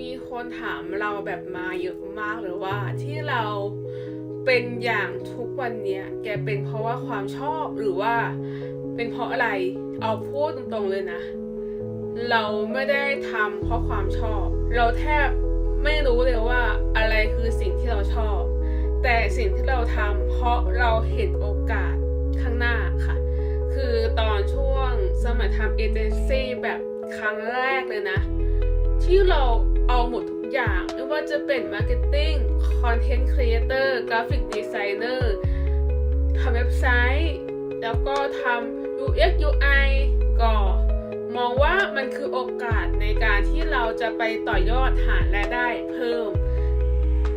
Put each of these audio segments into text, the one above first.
มีคนถามเราแบบมาเยอะมากเลยว่าที่เราเป็นอย่างทุกวันเนี้ยแกเป็นเพราะว่าความชอบหรือว่าเป็นเพราะอะไรเอาพูดตรงๆเลยนะ เราไม่ได้ทำเพราะความชอบ เราแทบไม่รู้เลยว่าอะไรคือสิ่งที่เราชอบ แต่สิ่งที่เราทำเพราะเราเห็นโอกาสข้างหน้าค่ะ คือตอนช่วงสมัยทำเอเจนซี่แบบครั้งแรกเลยนะ ที่เรา เอาหมดทุกอย่างไม่ว่าจะเป็นมาร์เก็ตติ้งคอนเทนต์ครีเอเตอร์กราฟิกดีไซเนอร์ทำเว็บไซต์ แล้วก็ทำ UX UI ก็มองว่ามันคือโอกาสในการที่เราจะไปต่อยอดหารายได้เพิ่ม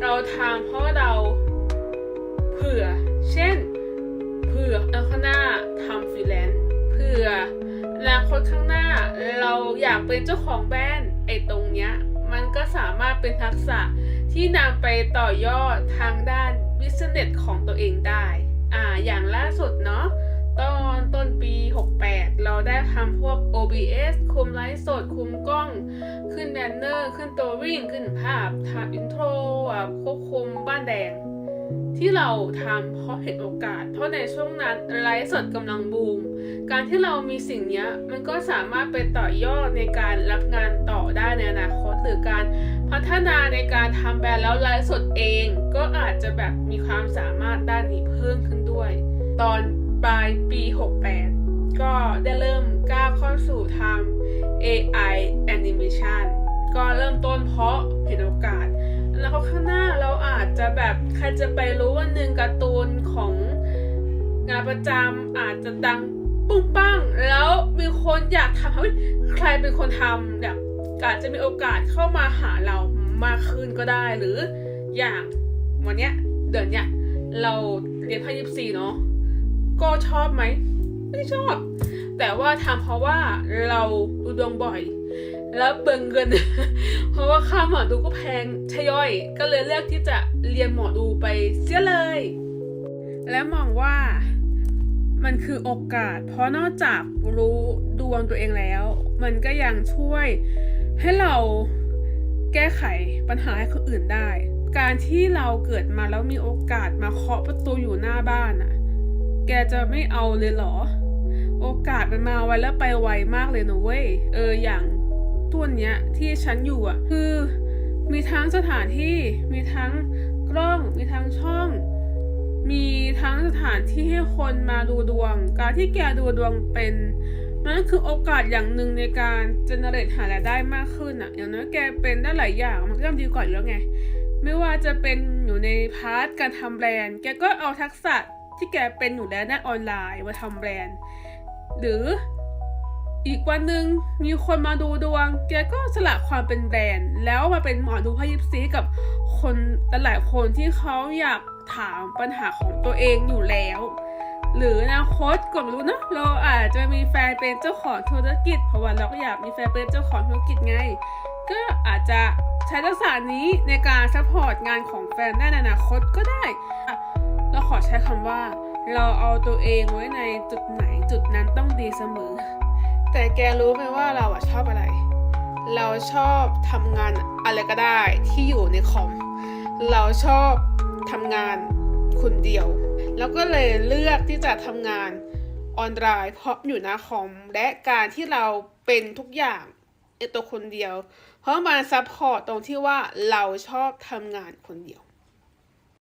เราทำเพราะเราเผื่อ เช่น เผื่ออนาคตข้างหน้าทำฟรีแลนซ์เผื่ออนาคตข้างหน้า เราอยากเป็นเจ้าของแบรนด์ไอ้ตรงเนี้ย ก็สามารถเป็นทักษะที่นำไปต่อยอดทางด้านบิสเนสของตัวเองได้อ่าอย่างล่าสุดเนาะตอนต้นปี 68 เราได้ทำพวก OBS คุมไลฟ์สด คุมกล้อง ขึ้นแบนเนอร์ ขึ้นตัววิ่ง ขึ้นภาพทำอินโทรควบคุมบ้านแดง ที่เราทำเพราะเห็นโอกาส เพราะในช่วงนั้นไลฟ์สดกำลังบูม การที่เรามีสิ่งนี้มันก็สามารถไปต่อยอดในการรับงานต่อได้ในอนาคตหรือการพัฒนาในการทำแบรนด์แล้วไลฟ์สดเอง ก็อาจจะแบบมีความสามารถด้านนี้เพิ่มขึ้นด้วย ตอนปลายปี 68 ก็ได้เริ่มก้าวเข้าสู่ทำ AI animation ก็เริ่มต้นเพราะเห็นโอกาส จจะแบบใครจะไปรู้วันหนึ่งการ์ตูนของงานประจำอาจจะดังปุ้งปั้งแล้วมีคนอยากทำเฮ้ยใครเป็นคนทำแบบอาจจะมีโอกาสเข้ามาหาเรามากขึ้นก็ได้หรืออย่างวันเนี้ยเดือนเนี้ยเราเรียนภาคยิบสี่เนาะก็ชอบไหมไม่ชอบ แต่ว่าทำเพราะว่าเราดูดวงบ่อย แล้วเบิงเงิน เพราะว่าค่าหมอดูก็แพงชย่อย ก็เลยเลือกที่จะเรียนหมอดูไปเสียเลย และมองว่ามันคือโอกาส เพราะนอกจากรู้ดวงตัวเองแล้ว มันก็ยังช่วยให้เราแก้ไขปัญหาให้คนอื่นได้ การที่เราเกิดมาแล้วมีโอกาสมาเคาะประตูอยู่หน้าบ้านอะแกจะไม่เอาเลยเหรอ โอกาสมันมาไวแล้วไปไวมากเลยนะเว้ย เอออย่าง ตัวเนี้ยที่ฉันอยู่อะคือมีทั้งสถานที่มีทั้งกล้อง มีทั้งช่อง มีทั้งสถานที่ให้คนมาดูดวง การที่แกดูดวงเป็นนั่นคือโอกาสอย่างหนึ่งในการเจเนเรตหารายได้มากขึ้นอะอย่างน้อยแกเป็นได้หลายอย่างมันก็ย่อมดีกว่าอยู่แล้วไง ไม่ว่าจะเป็นอยู่ในพาร์ทการทำแบรนด์ แกก็เอาทักษะที่แกเป็นอยู่แล้วในออนไลน์มาทำแบรนด์ หรือ อีกวันหนึ่งมีคนมาดูดวง แกก็สละความเป็นแบรนด์ แล้วมาเป็นหมอดูพยิบซีกับคนหลายๆคนที่เขาอยากถามปัญหาของตัวเองอยู่แล้ว หรืออนาคตก็ไม่รู้นะเราอาจจะมีแฟนเป็นเจ้าของธุรกิจ เพราะว่าเราก็อยากมีแฟนเป็นเจ้าของธุรกิจไง ก็อาจจะใช้ทักษะนี้ในการซัพพอร์ตงานของแฟนได้ในอนาคตก็ได้เราขอใช้คำว่า เราเอาตัวเองไว้ในจุดไหนจุดนั้นต้องดีเสมอ แต่แกรู้ไหมว่าเราอะชอบอะไร เราชอบทำงานอะไรก็ได้ที่อยู่ในคอม เราชอบทำงานคนเดียว แล้วก็เลยเลือกที่จะทำงานออนไลน์เพราะอยู่หน้าคอม และการที่เราเป็นทุกอย่างในตัวคนเดียว เพราะมันซัพพอร์ตตรงที่ว่าเราชอบทำงานคนเดียว